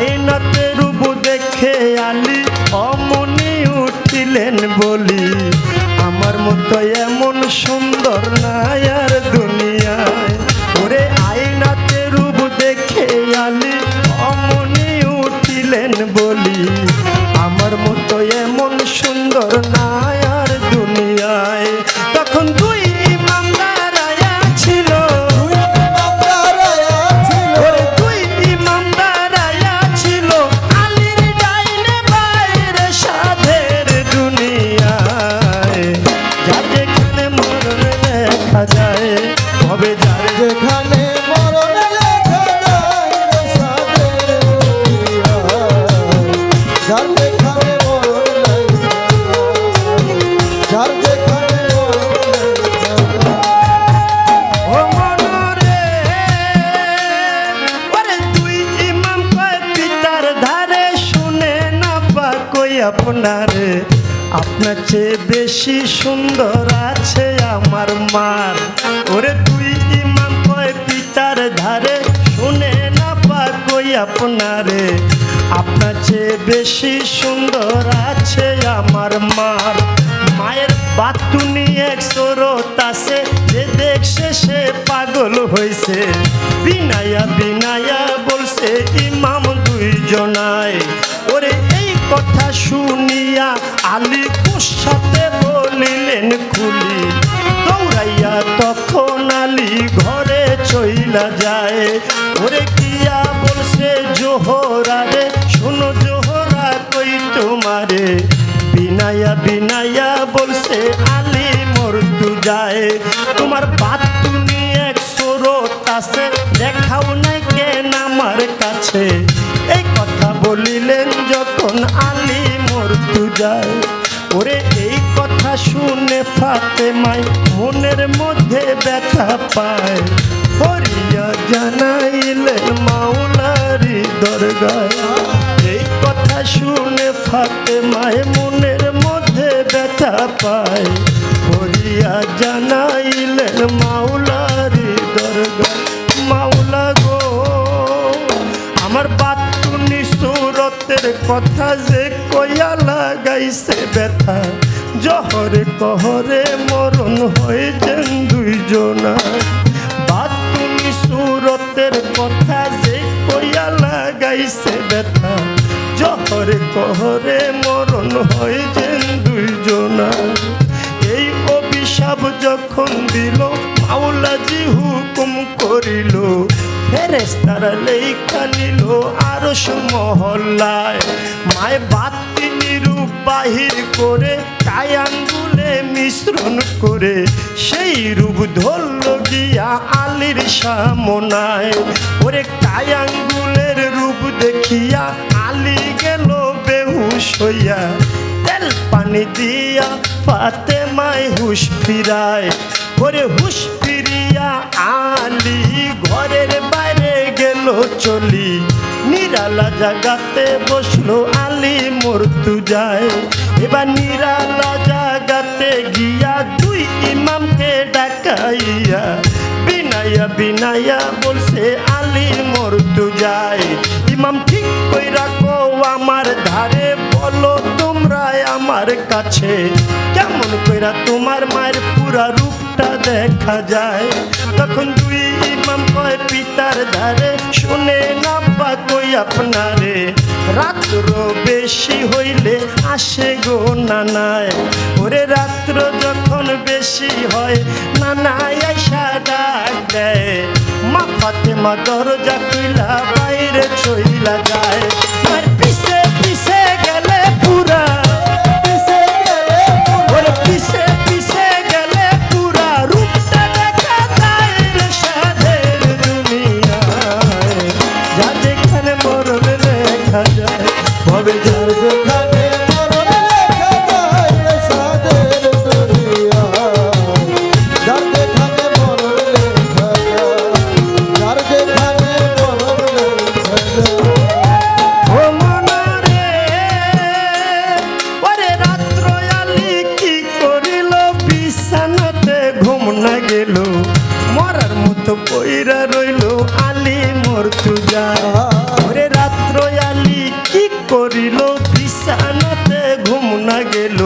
আয়নাতে রূপ দেখে আলি, অমনি উঠিলেন বলি, আমার মতো এমন সুন্দর নাই আর দুনিয়ায়। ওরে আয়নাতে রূপ দেখে আলি, অমনি উঠিলেন বলি, আমার মতো এমন সুন্দর নাই আমার মার। ওরে দুই ইমাম কয় পিতার ধারে? শুনে না পা কই আপনারে। আপনার চেয়ে বেশি সুন্দর আছে আমার মার। মায়ের বাতুনি এক সরত আছে, যে দেখছে সে পাগল হয়েছে বিনায়া বিনায়া বলছে, ইমাম দুইজনায় ওরে এই কথা শুনিয়া আলী সাথে বলিলেন খুলি। দৌড়াইয়া তখন আলী ঘরে চইলা যায়। ওরে কিয়া বলছে, জোহরা রে, শোনো জোহরা কই তোমারে? বিনায়া বিনায়া বলছে, আলী মরতু যায়। তোমার বাত তুমি এক সরত আছে, দেখাও নাই কেন আমার কাছে? এই কথা বলিলেন যখন আলী মরতু যায়। ওরে এই কথা শুনে ফাতে মাই মনের মধ্যে ব্যথা পায়। হরিয়া জানাইলেন মাওলারি দরগায়। এই কথা শুনে ফাতে মায় মনের মধ্যে ব্যথা পায়। হরিয়া জানাইলেন মাওলারি দরগা মাওলা গো, আমার বাতুনি সুরতের কথা যে কয়া লাগাইছে ব্যথা। জহরে কহরে মরণ হয়েছেন দুইজনা। বাতুনি সুরতের কথা যে কয়া লাগাইছে ব্যথা, জহরে কহরে মরণ হয়েছেন দুইজনা। এই অভিশাপ যখন দিল, মাওলাজি হুকুম করিল ফেরেস্তারা লেখা নিল আরস মহল্লায়। মায় বাতি নিরূপ বাহির করে কায়াঙ্গুলে মিশ্রণ করে সেই রূপ ধরল গিয়া আলীর সামনায়। ওরে কায়াঙ্গুলের রূপ দেখিয়া আলী গেল বেহুশ হইয়া। তেল পানি দিয়া পাতে মাই হুশ ফিরায়। ওরে হুশ ফিরিয়া আলি ঘরের বাইরে গেল চলি। নিরালা জাগাতে বসল আলি মরতু যায়। এবার নিরালা জাগাতে গিয়া দুই ইমামকে ডাকাইয়া বিনায়া বিনায়া বলছে, আলী মরতু যায়। ইমাম ঠিক কই রাখো আমার ধারে, বলো তোমরা আমার কাছে। কেমন কইরা তোমার মায়ের পুরা রূপটা দেখা যায়। তখন দুই ইমাম কয়, পিতার ধারে শুনে না বা কই আপনারে। রাত্র বেশি হইলে আসে গো নানায়। ওরে রাত্র যখন বেশি হয়, নানায় আইসা ডাক দেয়। মা ফাতেমা দরজা খুইলা, বাইরে চইলা যায়। আর পিছে পিছে গেলে পুরা। পিছে গেলে পিছে পিছে করিল, বিছানাতে ঘুম না গেল।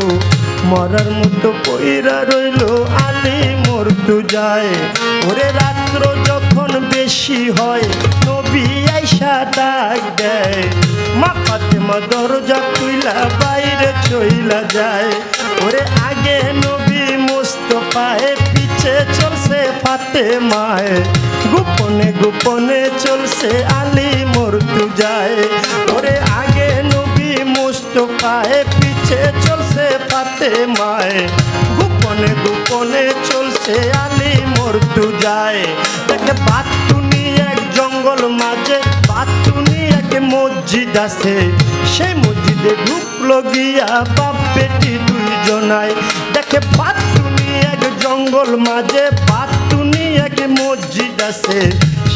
মরার মতো পইরা রইল, আলি মরতু যায়। ওরে রাত্র যখন বেশি হয়, নবী আইসা ডাক দেয়। মা ফাতেমা দরজা খুইলা, বাইরে চইলা যায়। ওরে আগে নবী মুস্তফায় পিছে চলছে ফাতেমায়। গোপনে গোপনে চলছে আলি মরতু যায়। ওরে আগে মুস্তফায় পিছে চলছে ফাতেমায় গোপনে গোপনে চলছে আলী মরতু যায়। দেখে বাতুনি এক জঙ্গল মাঝে, বাতুনি এক মসজিদ আছে। সেই মসজিদে ঢুকলো গিয়া বাপ বেটি দুইজনায়। দেখে বাতুনি এক জঙ্গল মাঝে, বাতুনি এক মসজিদ আছে।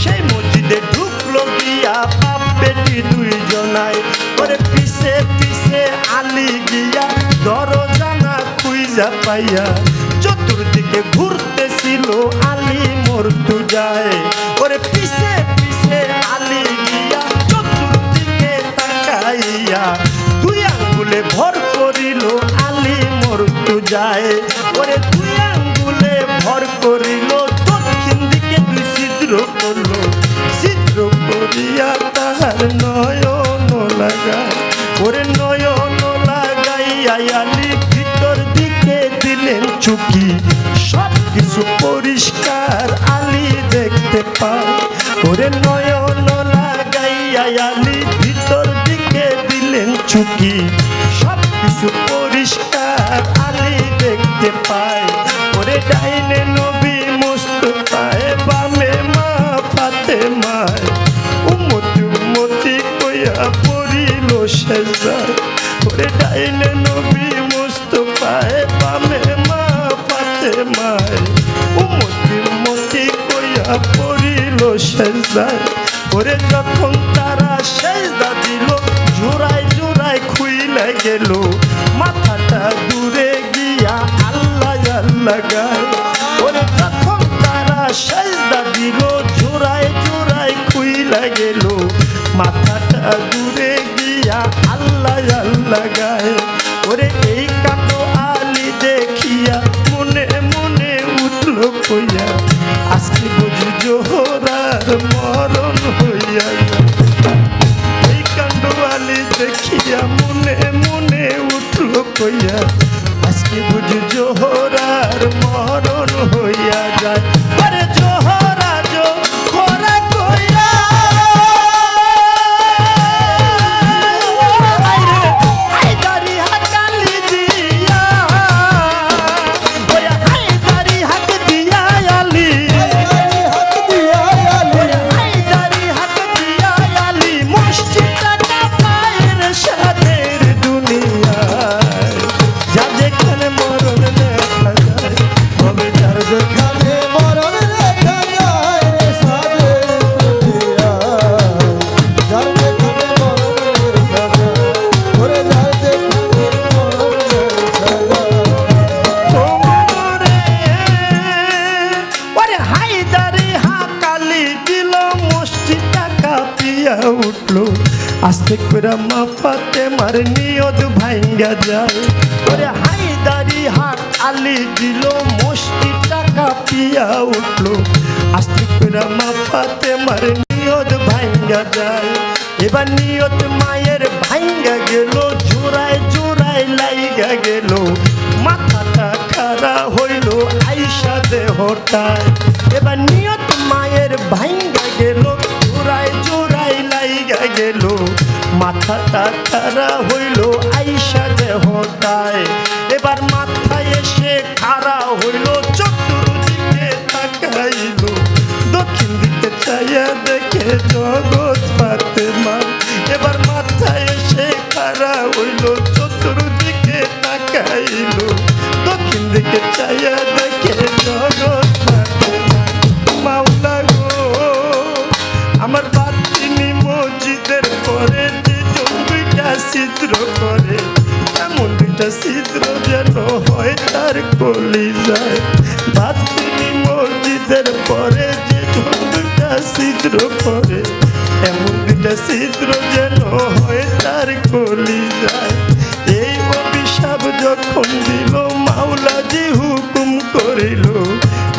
সেই মসজিদে ঢুকলো গিয়া বাপ বেটি দুইজনায় ওরে পিছে পিছে আলি গিয়া না খুইজা পাইয়া, চতুর্দিকে ঘুরতেছিল আলি মরতু যায় ওরে পিছে পিছে আলি গিয়া, চতুর্দিকে তাকাইয়া, দুই আঙ্গুলে ভর করিল আলি মরতু যায় ওরে দুই আঙ্গুলে ভর করিল, দক্ষিণ দিকে দুই ছিদ্র করল, ছিদ্র করিয়া তাহার নয়ন লাগায় ওরে নয়ন লাগাইয়া ভিতর দিকে দিলেন চুকি সব কিছু আলি দেখতে পায়। ওরে নয়ন লাগাইয়া আলি ভিতর দিকে দিলেন চুকি সেজায় ওরে ডাইনে নবী মুস্তফায় বামে মা ফাতে মায় উমতি উমতি কইয়া পড়িল সেজায় ওরে যখন তারা সেজদা দিল, জোড়ায় জোড়ায় খুইলে গেল, মাথাটা দূরে গিয়া আল্লাহ আল্লাহ কইয়া আজকে বুঝি জোহরার মরণ হইয়া যায়। করে মা নিয়ত ভাঙ্গা মায়ের ভাঙ্গা গেল, জোড়ায় জোড়ায় মাথাটা খারা হইল আইসা দেহটায়। এবার নিয়ত মায়ের ভাঙ্গা গেল, জোড়ায় জোড়ায় লাইগা গেল। মাথাটা খারা হইল আইসা দেহটায়। এবার দিকে দেখে জগৎ পাতে মা এবার মাথায় এসে খারা হইল? চতুর্দিকে তাকাইল। দক্ষিণ দিকে চাইয়া দেখে জগৎ পাতে মাওলা গো, আমার বাতিনি মসজিদের পরে যে জমিটা ছিদ্র করে, এমন দুইটা ছিদ্র যেন হয় তার কলি যায় ছিদ্র যেন হয় তার কলি যায় এই অভিশাপ যখন দিল মাওলাজি হুকুম করিল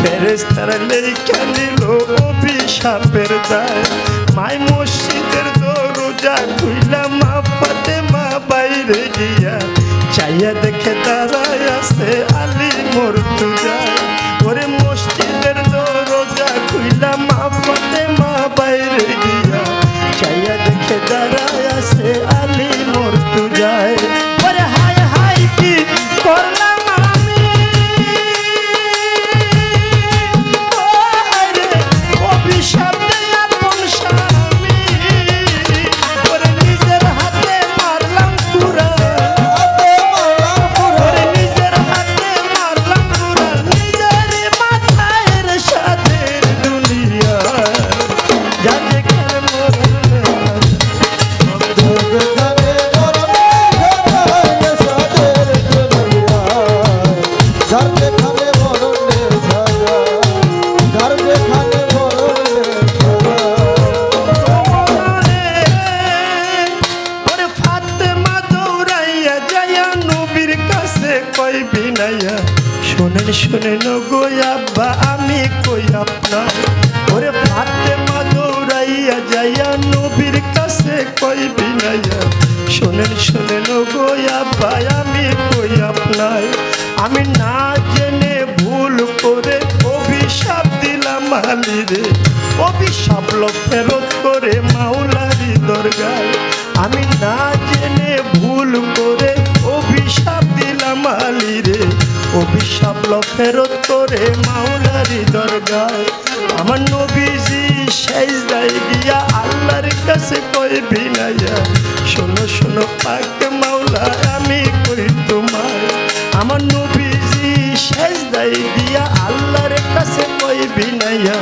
ফেরেস্তারা লেখা নিল অভিশাপের দায়। মাই মসজিদের দরজা খুইলা, মা ফাতে মা বাইরে গিয়া, চাইয়া দেখে দাঁড়ায় আছে আলী মরতু করে মাওলারি দরগায়। আমি না জেনে ভুল করে অভিশাপ দিলাম আলিরে অভিশাপ লো ফেরত করে মাওলারি দরগায়। আমার নবীজি শেষ দায় গিয়া আল্লাহর কাছে কই বিনাইয়া শোনো শোনো পাক মাওলা, আমি কই তোমার আমার নবীজি শেষ দায় দিয়া আল্লাহর কাছে কই বিনাইয়া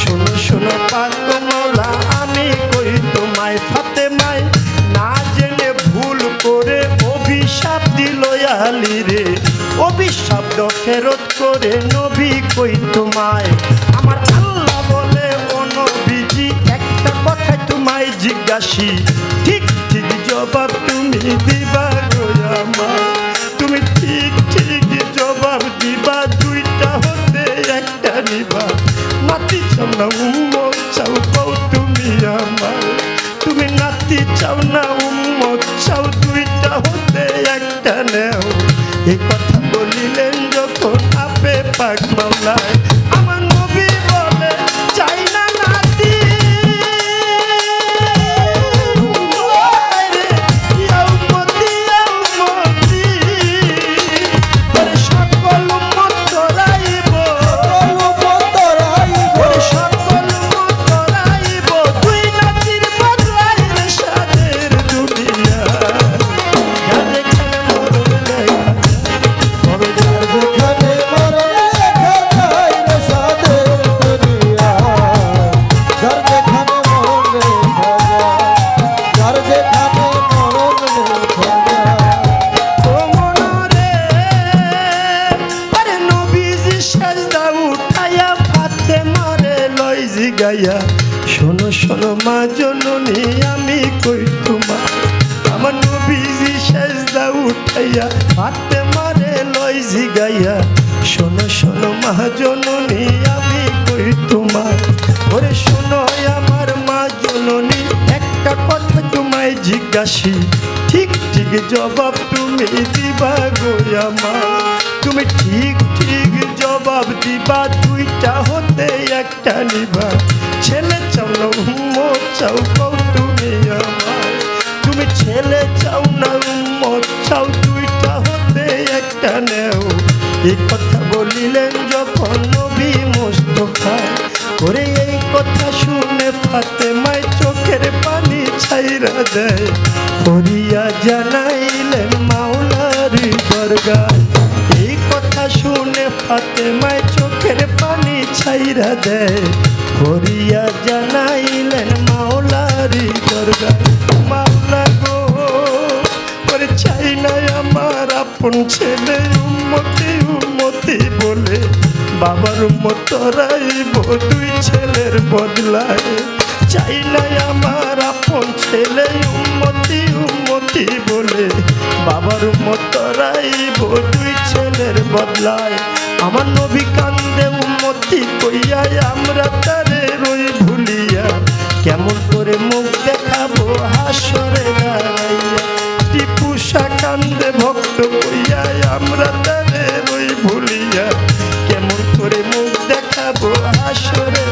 শোনো শোনো পাক মাওলা ভুল করে অভিশাপ দিল আলী রে। অভিশাপ ফেরত করে নবী কই তোমায়? আমার আল্লাহ বলে, ও নবীজি, একটা কথা তোমায় জিজ্ঞাসি। ঠিক ঠিক জবাব তুমি দিবা গো আমার। তুমি ঠিক ঠিক জবাব দিবা, দুইটা হতে একটা নিবা। নাতি চাও এই কথা বলিলেন যখন আপে পাক মাওলায় জিজ্ঞাসি ঠিক ঠিক জবাব তুমি দিবা গো আমার। তুমি ঠিক ঠিক জবাব দিবা, দুইটা হতে একটা নিবা। ছেলে চাও না চাও কও তুমি আমার। তুমি ছেলে চাও না উম্মত, চাও দুইটা হতে একটা নেও। এই কথা দেয়। করিয়া জানাইলেন মাওলারি দরগায়। এই কথা শুনে ফাতেমায় চোখের পানি ছাইরা দেয়। করিয়া জানাইলেন মাওলারি দরগায়, মাওলা গো করে চাই না আমার আপন ছেলে উন্মতি উন্মতি বলে। বাবার মতরাইব দুই ছেলের বদলায়। চাই না আমার আপন ছেলে, উন্মতি উন্মতি বলে বাবার মতরাইব দুই ছেলের বদলায় আমার নবী কান্দে, উন্মতি কইয়া আমরা তারে রই ভুলিয়া। কেমন করে মুখ দেখাবো হাসরে দাঁড়াইয়া। টিপুষা কান্দে, ভক্ত কইয়া আমরা তারে রই ভুলিয়া। কেমন করে মুখ দেখাবো হাসরে